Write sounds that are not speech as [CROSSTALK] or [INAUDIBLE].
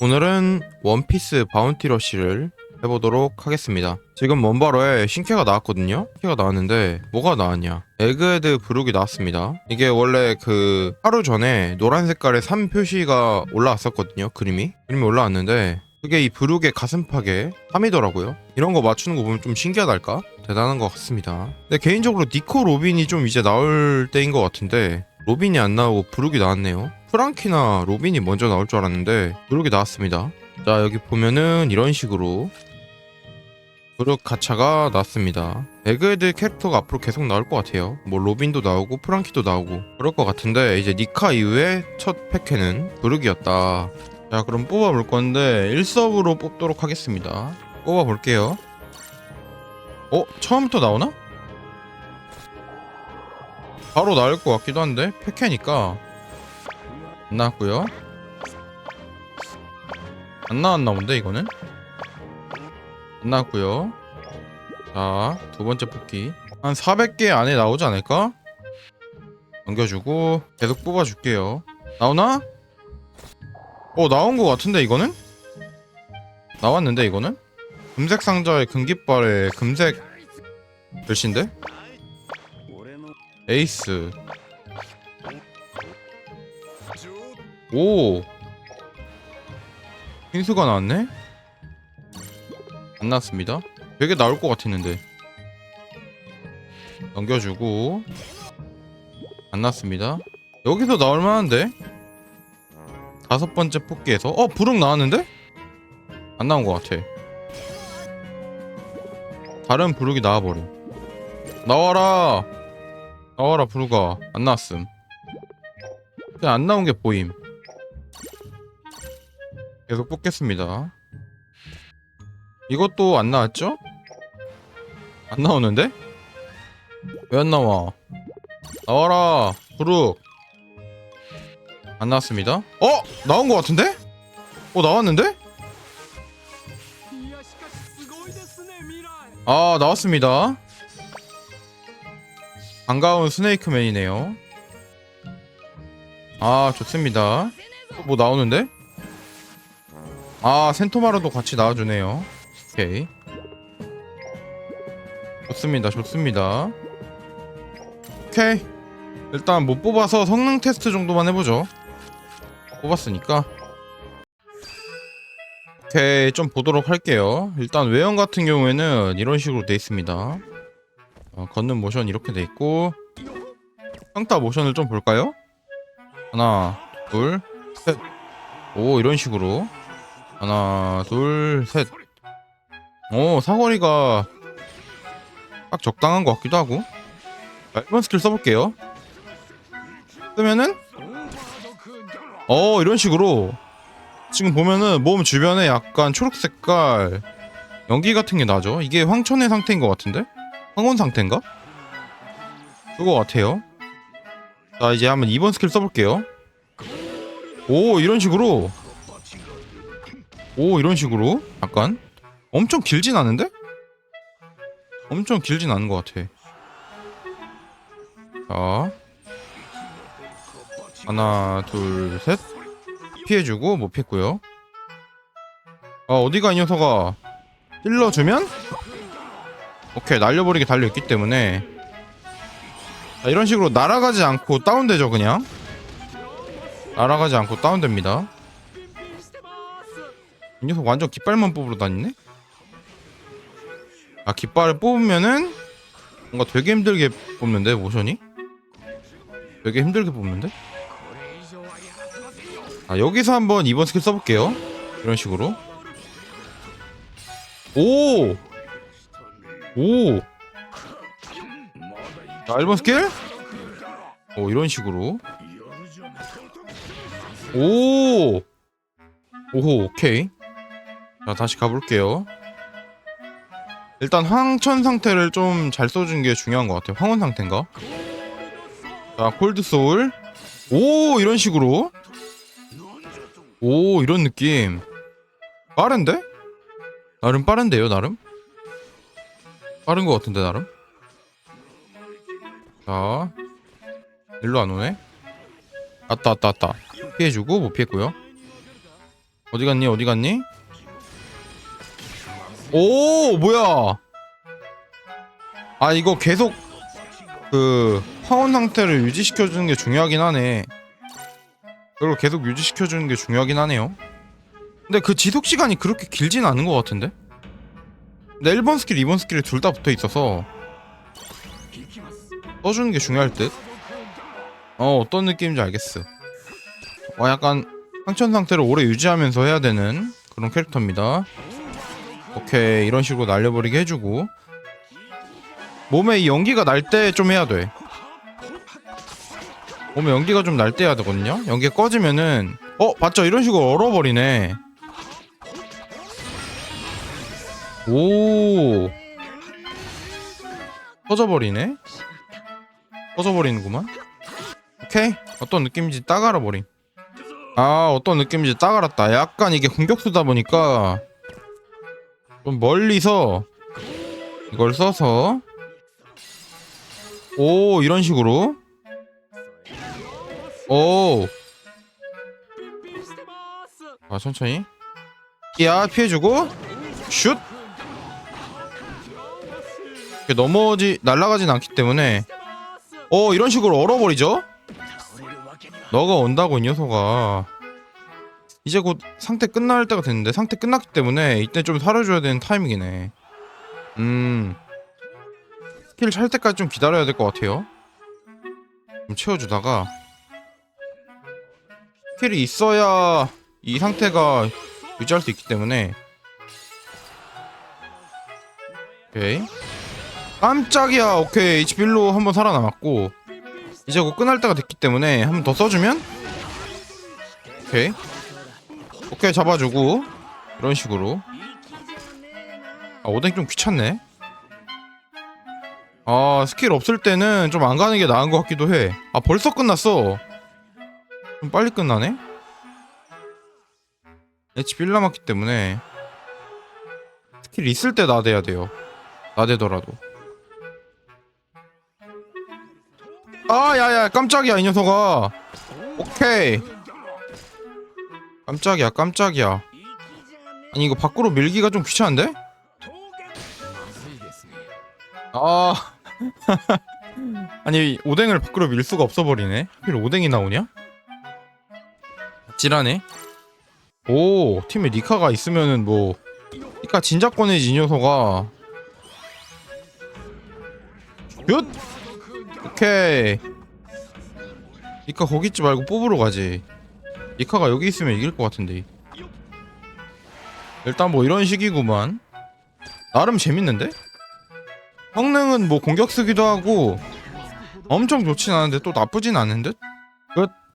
오늘은 원피스 바운티 러쉬를 해보도록 하겠습니다. 지금 먼바로에 신캐가 나왔거든요? 신캐가 나왔는데 뭐가 나왔냐? 에그헤드 브룩이 나왔습니다. 이게 원래 그 하루 전에 노란 색깔의 3 표시가 올라왔었거든요. 그림이. 그림이 올라왔는데 그게 이 브룩의 가슴팍에 3이더라고요. 이런 거 맞추는 거 보면 좀 신기하달까? 대단한 것 같습니다. 근데 개인적으로 니코 로빈이 좀 이제 나올 때인 것 같은데 로빈이 안 나오고 브룩이 나왔네요. 프랑키나 로빈이 먼저 나올 줄 알았는데 브룩이 나왔습니다. 자 여기 보면은 이런 식으로 브룩 가차가 나왔습니다. 에그헤드 캐릭터가 앞으로 계속 나올 것 같아요. 뭐 로빈도 나오고 프랑키도 나오고 그럴 것 같은데 이제 니카 이후에 첫 팩회는 브룩이었다. 자 그럼 뽑아볼 건데 1서브로 뽑도록 하겠습니다. 뽑아볼게요. 어? 처음부터 나오나? 바로 나올 것 같기도 한데 팩회니까 안 나왔고요. 안 나왔나 본데 이거는? 안 나왔고요. 자, 두 번째 뽑기. 한 400개 안에 나오지 않을까? 넘겨주고 계속 뽑아줄게요. 나오나? 어, 나온 것 같은데 이거는? 나왔는데 이거는? 금색 상자의 금깃발에 금색 글씨인데? 에이스. 오. 흰수가 나왔네? 안 나왔습니다. 되게 나올 것 같았는데. 넘겨주고. 안 나왔습니다. 여기서 나올 만한데? 다섯 번째 뽑기에서? 어 부릉 나왔는데? 안 나온 것 같아. 다른 부르기 나와버림 나와라 나와라 불가 안 나왔음 그냥 안 나온 게 보임 계속 뽑겠습니다 이것도 안 나왔죠? 안 나오는데? 왜 안 나와? 나와라 부룩 안 나왔습니다 어? 나온 것 같은데? 어 나왔는데? 아 나왔습니다 반가운 스네이크맨이네요. 아, 좋습니다. 또뭐 나오는데? 아, 센토마르도 같이 나와주네요. 오케이. 좋습니다, 좋습니다. 오케이. 일단 못 뽑아서 성능 테스트 정도만 해보죠. 뽑았으니까. 오케이, 좀 보도록 할게요. 일단 외형 같은 경우에는 이런 식으로 돼 있습니다. 어, 걷는 모션 이렇게 돼 있고 평타 모션을 좀 볼까요? 하나, 둘, 셋. 오, 이런 식으로. 하나, 둘, 셋. 오, 사거리가 딱 적당한 것 같기도 하고. 자, 1번 스킬 써볼게요. 쓰면은, 어, 이런 식으로. 지금 보면은 몸 주변에 약간 초록 색깔 연기 같은 게 나죠? 이게 황천의 상태인 것 같은데? 황혼 상태인가? 그거 같아요. 자, 이제 한번 2번 스킬 써볼게요. 오, 이런 식으로. 오, 이런 식으로. 약간. 엄청 길진 않은데? 엄청 길진 않은 것 같아. 자. 하나, 둘, 셋. 피해주고, 못 피했고요. 아, 어디가 이 녀석아. 찔러주면? 오케이, 날려버리게 달려있기 때문에. 자, 이런 식으로 날아가지 않고 다운되죠, 그냥. 날아가지 않고 다운됩니다. 이 녀석 완전 깃발만 뽑으러 다니네? 아 깃발을 뽑으면은 뭔가 되게 힘들게 뽑는데 모션이? 되게 힘들게 뽑는데? 아 여기서 한번 2번 스킬 써볼게요 이런 식으로 오! 오! 자 1번 스킬? 오 이런 식으로 오! 오호 오케이 자 다시 가볼게요 일단 황천 상태를 좀 잘 써준 게 중요한 것 같아요 황혼 상태인가? 자 콜드 소울 오 이런 식으로 오 이런 느낌 빠른데? 나름 빠른데요 나름? 빠른 것 같은데 나름? 자. 일로 안 오네? 왔다 왔다 왔다. 피해주고 못 피했고요. 어디 갔니? 어디 갔니? 오 뭐야? 아 이거 계속 그 파원 상태를 유지시켜주는 게 중요하긴 하네. 그걸 계속 유지시켜주는 게 중요하긴 하네요. 근데 그 지속 시간이 그렇게 길진 않은 것 같은데 근데 1번 스킬 2번 스킬이 둘 다 붙어 있어서 써주는 게 중요할 듯? 어 어떤 느낌인지 알겠어. 와 약간 상천 상태를 오래 유지하면서 해야 되는 그런 캐릭터입니다. 오케이 이런 식으로 날려버리게 해주고. 몸에 이 연기가 날 때 좀 해야 돼. 몸에 연기가 좀 날 때 해야 되거든요? 연기가 꺼지면은 어 봤죠? 이런 식으로 얼어버리네 오. 터져버리네? 터져버리는구만. 오케이. 어떤 느낌인지 딱 알아버림. 아 어떤 느낌인지 딱 알았다. 약간 이게 공격수다 보니까 좀 멀리서 이걸 써서. 오 이런 식으로. 오아 천천히. 야 피해주고 슛. 넘어지 날아가진 않기 때문에 어 이런 식으로 얼어버리죠? 너가 온다고 이 녀석아. 이제 곧 상태 끝날 때가 됐는데 상태 끝났기 때문에 이때 좀 살려줘야 되는 타이밍이네. 음. 스킬 찰 때까지 좀 기다려야 될 것 같아요. 좀 채워주다가. 스킬이 있어야 이 상태가 유지할 수 있기 때문에. 오케이 깜짝이야. 오케이. HP1로 한번 살아남았고 이제 곧 끝날 때가 됐기 때문에 한 번 더 써주면? 오케이. 오케이. 잡아주고. 이런 식으로. 아 오뎅 좀 귀찮네. 아 스킬 없을 때는 좀 안 가는 게 나은 것 같기도 해아 벌써 끝났어. 좀 빨리 끝나네? HP 1 남았기 때문에 스킬 있을 때 나대야 돼요. 나대더라도 아 야야 깜짝이야 이 녀석아. 오케이. 깜짝이야 깜짝이야. 아니 이거 밖으로 밀기가 좀 귀찮은데? 아. [LAUGHS] 아니 오뎅을 밖으로 밀 수가 없어 버리네. 하필 오뎅이 나오냐? 찌라네? 오 팀에 니카가 있으면은 뭐 니카 진작 꺼내지 이 녀석아. 얏 오케이. 니카 거기 있지 말고 뽑으러 가지. 니카가 여기 있으면 이길 것 같은데. 일단 뭐 이런 식이구만. 나름 재밌는데? 성능은 뭐 공격 쓰기도 하고 엄청 좋진 않은데 또 나쁘진 않은 듯? 끝